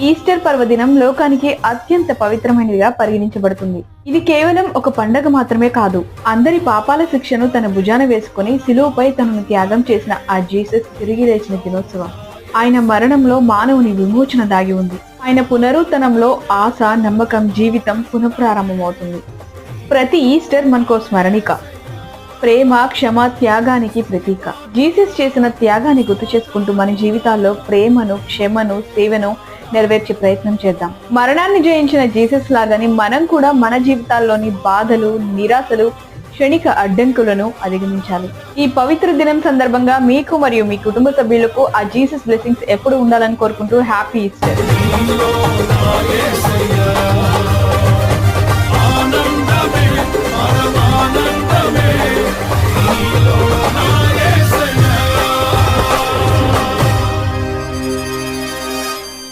Easter పర్వదినం లోకానికి అత్యంత పవిత్రమైనదిగా పరిగణించబడుతుంది. ఇది కేవలం ఒక పండగ మాత్రమే కాదు అందరి పాపాల శిక్షను తన భుజాన వేసుకుని శిలువపై తనను త్యాగం చేసిన ఆ జీసస్ తిరిగి లేచిన దినోత్సవం. ఆయన మరణంలో మానవుని విమోచన దాగి ఉంది. ఆయన పునరుత్తనంలో ఆశ నమ్మకం జీవితం పునఃప్రారంభమవుతుంది. ప్రతి ఈస్టర్ మనకో స్మరణిక. ప్రేమ క్షమ త్యాగానికి ప్రతీక. జీసస్ చేసిన త్యాగాన్ని గుర్తు చేసుకుంటూ మన జీవితాల్లో ప్రేమను క్షమను సేవను నెరవేర్చే ప్రయత్నం చేద్దాం. మరణాన్ని జయించిన జీసస్ లాగాని మనం కూడా మన జీవితాల్లోని బాధలు నిరాశలు క్షణిక అడ్డంకులను అధిగమించాలి. ఈ పవిత్ర దినం సందర్భంగా మీకు మరియు మీ కుటుంబ సభ్యులకు ఆ జీసస్ బ్లెస్సింగ్స్ ఎప్పుడు ఉండాలని కోరుకుంటూ హ్యాపీ ఈస్టర్.